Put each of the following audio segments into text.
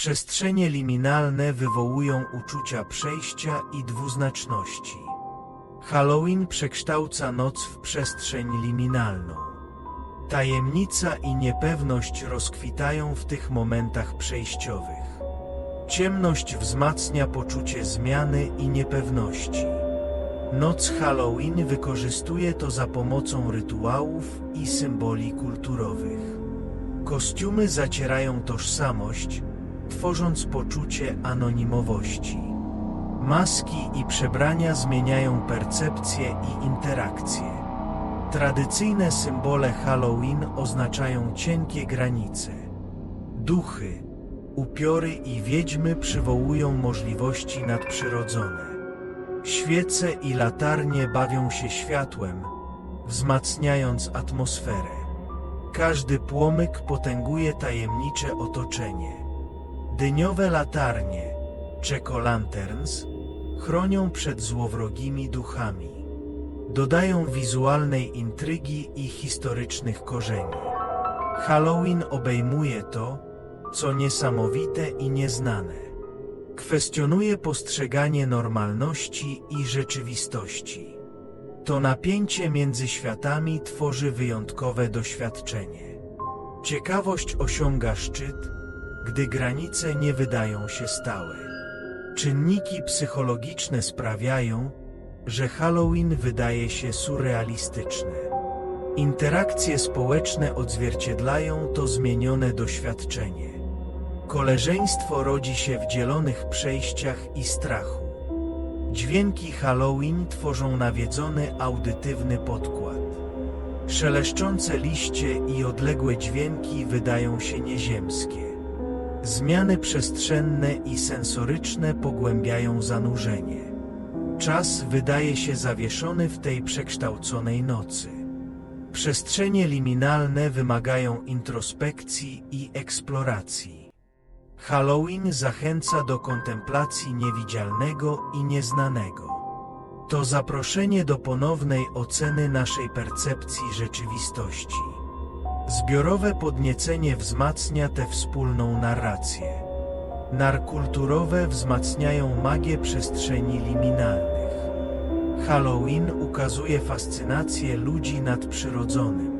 Przestrzenie liminalne wywołują uczucia przejścia i dwuznaczności. Halloween przekształca noc w przestrzeń liminalną. Tajemnica i niepewność rozkwitają w tych momentach przejściowych. Ciemność wzmacnia poczucie zmiany i niepewności. Noc Halloween wykorzystuje to za pomocą rytuałów i symboli kulturowych. Kostiumy zacierają tożsamość, tworząc poczucie anonimowości. Maski i przebrania zmieniają percepcję i interakcje. Tradycyjne symbole Halloween oznaczają cienkie granice. Duchy, upiory i wiedźmy przywołują możliwości nadprzyrodzone. Świece i latarnie bawią się światłem, wzmacniając atmosferę. Każdy płomyk potęguje tajemnicze otoczenie. Dyniowe latarnie, Jack-o'-lanterns, chronią przed złowrogimi duchami. Dodają wizualnej intrygi i historycznych korzeni. Halloween obejmuje to, co niesamowite i nieznane. Kwestionuje postrzeganie normalności i rzeczywistości. To napięcie między światami tworzy wyjątkowe doświadczenie. Ciekawość osiąga szczyt, gdy granice nie wydają się stałe. Czynniki psychologiczne sprawiają, że Halloween wydaje się surrealistyczne. Interakcje społeczne odzwierciedlają to zmienione doświadczenie. Koleżeństwo rodzi się w dzielonych przejściach i strachu. Dźwięki Halloween tworzą nawiedzony audytywny podkład. Szeleszczące liście i odległe dźwięki wydają się nieziemskie. Zmiany przestrzenne i sensoryczne pogłębiają zanurzenie. Czas wydaje się zawieszony w tej przekształconej nocy. Przestrzenie liminalne wymagają introspekcji i eksploracji. Halloween zachęca do kontemplacji niewidzialnego i nieznanego. To zaproszenie do ponownej oceny naszej percepcji rzeczywistości. Zbiorowe podniecenie wzmacnia tę wspólną narrację. Narkulturowe wzmacniają magię przestrzeni liminalnych. Halloween ukazuje fascynację ludzi nadprzyrodzonym.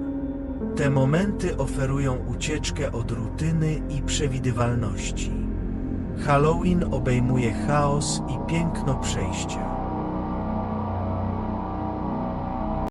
Te momenty oferują ucieczkę od rutyny i przewidywalności. Halloween obejmuje chaos i piękno przejścia.